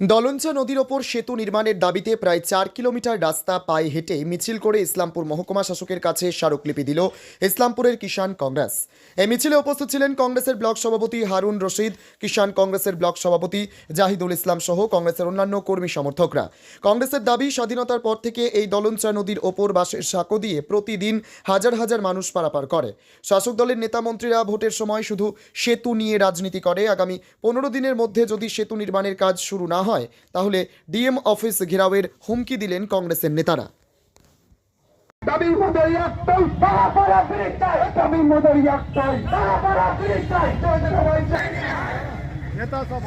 দলঞ্চা নদীর ওপর সেতু নির্মাণের দাবিতে প্রায় চার কিলোমিটার রাস্তা পায়ে হেঁটে মিছিল করে ইসলামপুর মহকুমা শাসকের কাছে স্মারকলিপি দিল ইসলামপুরের কিষাণ কংগ্রেস। এই মিছিলে উপস্থিত ছিলেন কংগ্রেসের ব্লক সভাপতি হারুন রশিদ, কিষাণ কংগ্রেসের ব্লক সভাপতি জাহিদুল ইসলাম সহ কংগ্রেসের অন্যান্য কর্মী সমর্থকরা। কংগ্রেসের দাবি, স্বাধীনতার পর থেকে এই দলঞ্চা নদীর ওপর বাসের সাঁকো দিয়ে প্রতিদিন হাজার হাজার মানুষ পারাপার করে। শাসক দলের নেতা মন্ত্রীরা ভোটের সময় শুধু সেতু নিয়ে রাজনীতি করে। আগামী পনেরো দিনের মধ্যে যদি সেতু নির্মাণের কাজ শুরু না হয় তাহলে ডিএম অফিস ঘেরাওয়ের হুমকি দিলেন কংগ্রেসের নেতারা। নেতা সব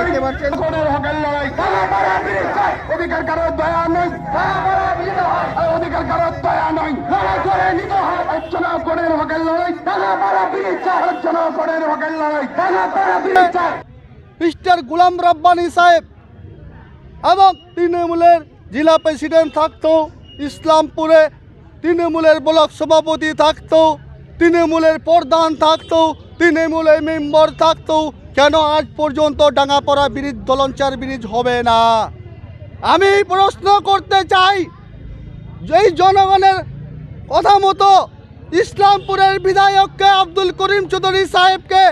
দেখতে পাচ্ছেন। হকের লড়াই। অধিকার কারও দয়া অধিকার কারও দয়া নয়। লড়াই করে নিতে হয়। অর্চনা হকের লড়াই। অর্চনা হকের লড়াই। মিস্টার গুলাম রব্বানি সাহেব এবং তৃণমূলের জেলা প্রেসিডেন্ট থাকতো, ইসলামপুরে তৃণমূলের ব্লক সভাপতি থাকতো, তৃণমূলের প্রধান থাকতো, তৃণমূলের মেম্বার থাকতো। কেন আজ পর্যন্ত ডাঙ্গাপাড়া ব্রিজ, দলঞ্চার ব্রিজ হবে না? আমি প্রশ্ন করতে চাই, যেই জনগণের কথা মতো ইসলামপুরের বিধায়ককে আব্দুল করিম চৌধুরী সাহেবকে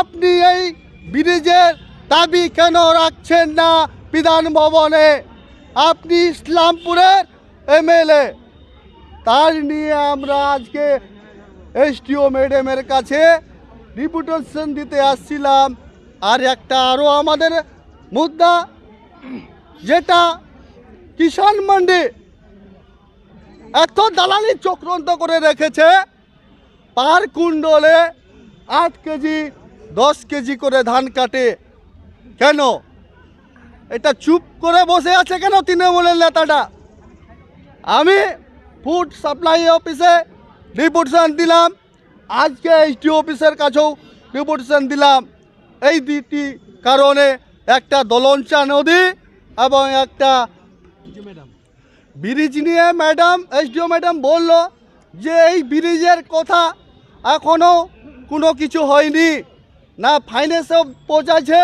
আপনি এই ব্রিজের দাবি কেন রাখছেন না বিধান ভবনে? আপনি ইসলামপুরের এমএলএ। তার নিয়ে আমরা আজকে এসটিও ম্যাডামের কাছে রিপুটেশন দিতে আসছিলাম। আর একটা আরও আমাদের মুদ্রা, যেটা কিষাণ মান্ডি এত দালালি চক্রান্ত করে রেখেছে। পার কুণ্ডলে আট কেজি দশ কেজি করে ধান কাটে। কেন? এটা চুপ করে বসে আছে কেন তৃণমূলের নেতাটা? আমি ফুড সাপ্লাই অফিসে রিপোর্টেশন দিলাম। আজকে এইচডি অফিসের কাছেও রিপোর্টেশন দিলাম। এই দুটি কারণে একটা দলঞ্চা নদী এবং একটা ব্রিজ নিয়ে ম্যাডাম এসডিও ম্যাডাম বলল যে এই ব্রিজের কথা এখনও কোনো কিছু হয়নি। না ফাইন্যান্সও পৌঁছাইছে,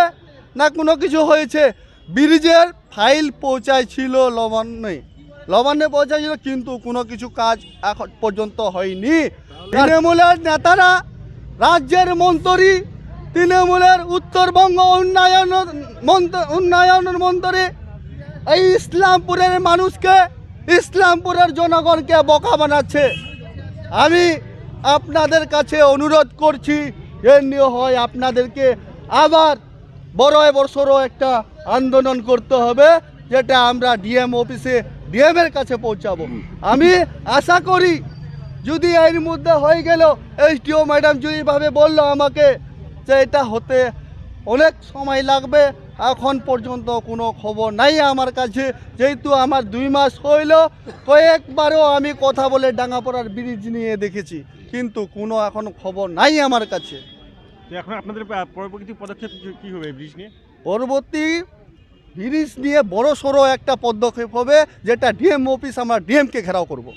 না কোনো কিছু হয়েছে। ব্রিজের ফাইল পৌঁছাইছিল লবণে। লবণে পৌঁছাইছিল, কিন্তু কোনো কিছু কাজ এখন পর্যন্ত হয়নি। তৃণমূলের নেতারা, রাজ্যের মন্ত্রী, তৃণমূলের উত্তরবঙ্গ উন্নয়ন মন্ত্র- উন্নয়ন মন্ত্রী, এই ইসলামপুরের মানুষকে, ইসলামপুরের জনগণকে বোকা বানাচ্ছে। আমি আপনাদের কাছে অনুরোধ করছি এমনিও হয় আপনাদেরকে আবার বড় বছরও একটা আন্দোলন করতে হবে যেটা আমরা ডিএম অফিসে ডিএম এর কাছে পৌঁছাবো। আমি আশা করি যদি এর মধ্যে হয়ে গেল এইচডিও ম্যাডাম যেভাবে বলল আমাকে যে এটা হতে অনেক সময় লাগবে এখন পর্যন্ত কোনো খবর নাই আমার কাছে। যেহেতু আমার দুই মাস হইল কয়েকবারও আমি কথা বলে ডাঙ্গাপড়ার ব্রিজ নিয়ে দেখেছি। কিন্তু কোনো এখন খবর নাই আমার কাছে। এখন আপনাদের পরবর্তী পদক্ষেপ কি- হবে ব্রিজ নিয়ে? পরবর্তী ব্রিজ নিয়ে বড় সড়ো একটা পদক্ষেপ হবে যেটা ডিএম অফিস আমরা ডিএমকে ঘেরাও করব।